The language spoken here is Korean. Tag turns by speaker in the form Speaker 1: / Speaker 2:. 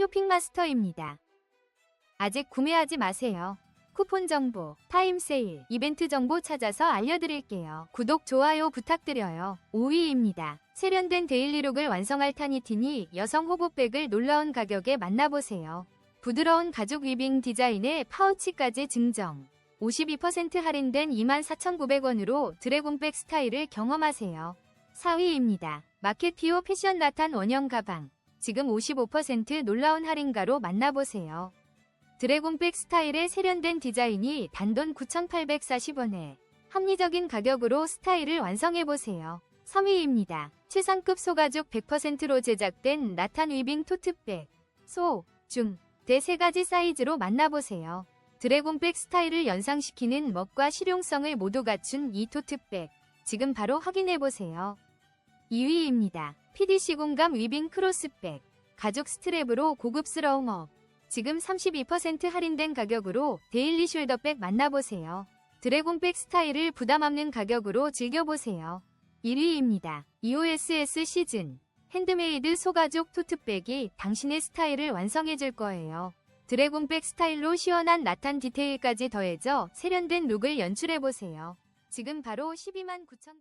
Speaker 1: 쇼핑마스터입니다. 아직 구매하지 마세요. 쿠폰 정보, 타임 세일, 이벤트 정보 찾아서 알려드릴게요. 구독, 좋아요 부탁드려요. 5위입니다. 세련된 데일리룩을 완성할 타니티니 여성 호보백을 놀라운 가격에 만나보세요. 부드러운 가죽 위빙 디자인의 파우치까지 증정. 52% 할인된 24,900원으로 드래곤백 스타일을 경험하세요. 4위입니다. 마켓피오 패션 나탄 원형 가방. 지금 55% 놀라운 할인가로 만나보세요. 드래곤백 스타일의 세련된 디자인이 단돈 9,840원에 합리적인 가격으로 스타일을 완성해보세요. 3위입니다. 최상급 소가죽 100%로 제작된 나탄 위빙 토트백. 소, 중, 대 세 가지 사이즈로 만나보세요. 드래곤백 스타일을 연상시키는 멋과 실용성을 모두 갖춘 이 토트백. 지금 바로 확인해보세요. 2위입니다. PDC 공감 위빙 크로스백. 가죽 스트랩으로 고급스러움 업. 지금 32% 할인된 가격으로 데일리 숄더백 만나보세요. 드래곤백 스타일을 부담 없는 가격으로 즐겨보세요. 1위입니다. EOSS 시즌. 핸드메이드 소가죽 토트백이 당신의 스타일을 완성해줄 거예요. 드래곤백 스타일로 시원한 나탄 디테일까지 더해져 세련된 룩을 연출해보세요. 지금 바로 12만 9천